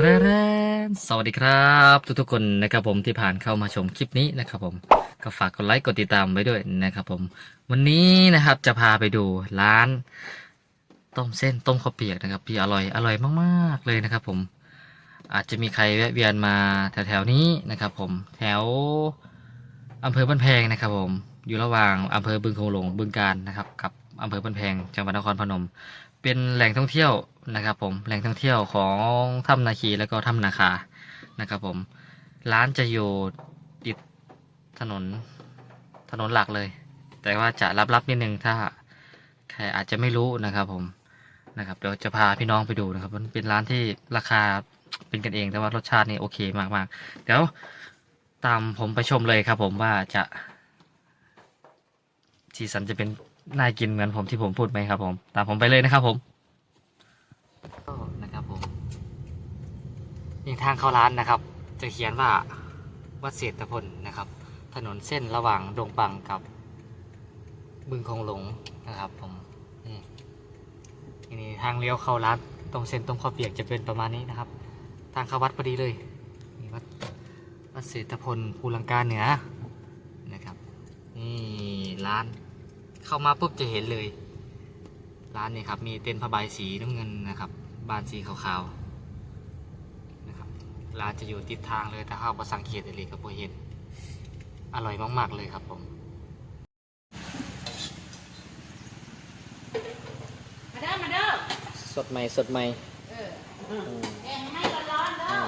แรสวัสดีครับ ทุกๆคนนะครับผมที่ผ่านเข้ามาชมคลิปนี้นะครับผมก็ฝากกดไลค์กดติดตามไว้ด้วยนะครับผม วันนี้นะครับจะพาไปดูร้าน ต้มเส้นต้มข้าวเปียกนะครับที่อร่อยอร่อยมากๆเลยนะครับผม อาจจะมีใครแวะเวียนมาแถวๆนี้นะครับผมแถวอำเภอบ้านแพงนะครับผมอยู่ระหว่างอำเภอบึงโขงหลงบึงการนะครับกับอำเภอบ้านแพงจังหวัดนครพนม เป็นแหล่งท่องเที่ยวนะครับผมแหล่งท่องเที่ยวของถ้ำนาคีแล้วก็ถ้ำนาคานะครับผมร้านจะอยู่ติดถนนถนนหลักเลย แต่ว่าจะลับๆนิดนึงถ้าใครอาจจะไม่รู้นะครับผมนะครับเดี๋ยวจะพาพี่น้องไปดูนะครับ มันเป็นร้านที่ราคาเป็นกันเองแต่ว่ารสชาตินี่โอเคมากๆเดี๋ยวตามผมไปชมเลยครับผมว่าจะสีสันจะเป็น น่ากินเหมือนผมที่ผมพูดไหมครับผม ตามผมไปเลยนะครับผมก็นะครับผมนี่ทางเข้าร้านนะครับ จะเขียนว่าวัดเศรษฐพลนะครับ ถนนเส้นระหว่างดงปังกับ บึงคงหลงนะครับ ผมนี่นี่ทางเลี้ยวเข้าร้านตรงเส้นตรงข้าวเปียกจะเป็นประมาณนี้นะครับ ทางเข้าวัดพอดีเลยนี่วัดวัดเศรษฐพลภูลังกาเหนือนะครับ นี่ร้าน เข้ามาปุ๊บจะเห็นเลย ร้านนี้ครับ มีเต็นท์ผ้าใบสีน้ำเงินนะครับ บานสีขาวๆนะครับ ร้านจะอยู่ติดทางเลยแต่เข้ามาสังเกตเลยครับผมเห็น อร่อยมากๆเลยครับผมมาเด้อมาเด้อสดใหม่สดใหม่เออแกงให้ร้อนๆเด้อ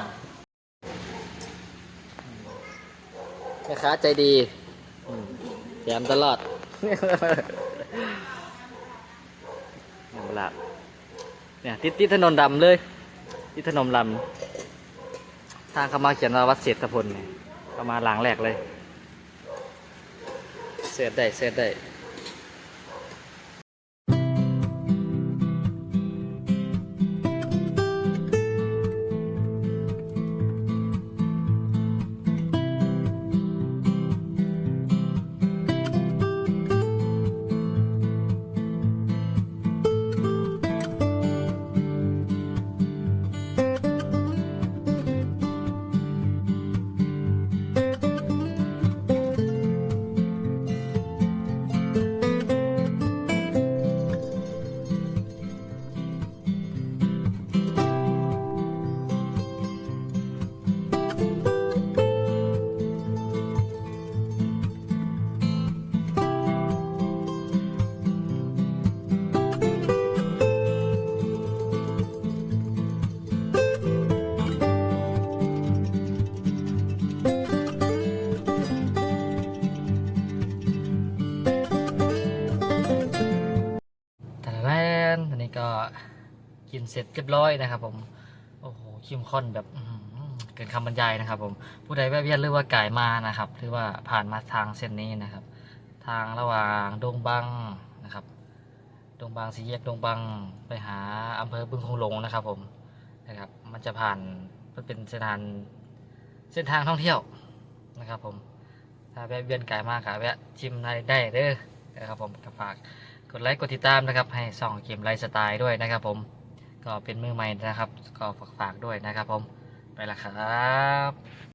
แม่ค้าใจดีแถมตลอด เอาละเนี่ยติดติดถนนดำเลยติดถนนดำทางเข้ามาเขียนว่าวัดเศรษฐพลเนี่ยเข้ามาหลังแรกเลยเสียดได้เสียดได้ กินเสร็จเรียบร้อยนะครับ ผมโอ้โหเข้มข้นแบบเกินคำบรรยายนะครับ ผมผู้ใดแวะเวียนหรือว่าไก่มานะครับ หรือว่าผ่านมาทางเส้นนี้นะครับ ทางระหว่างดงบังนะครับดงบังสีแยกดงบังไปหาอำเภอบึงคงหลงนะครับ ผมนะครับ มันจะผ่านมันเป็นเส้นทางเส้นทางท่องเที่ยวนะครับ ผม ถ้าแวะเวียนไก่มากะแวะชิมได้ได้เด้อนะครับ ผมกฝากกดไลค์กดติดตามนะครับ ให้ส่องเกมไลฟ์สไตล์ด้วยนะครับ ผม ก็เป็นมือใหม่นะครับ ก็ฝากๆด้วยนะครับผม ไปละครับ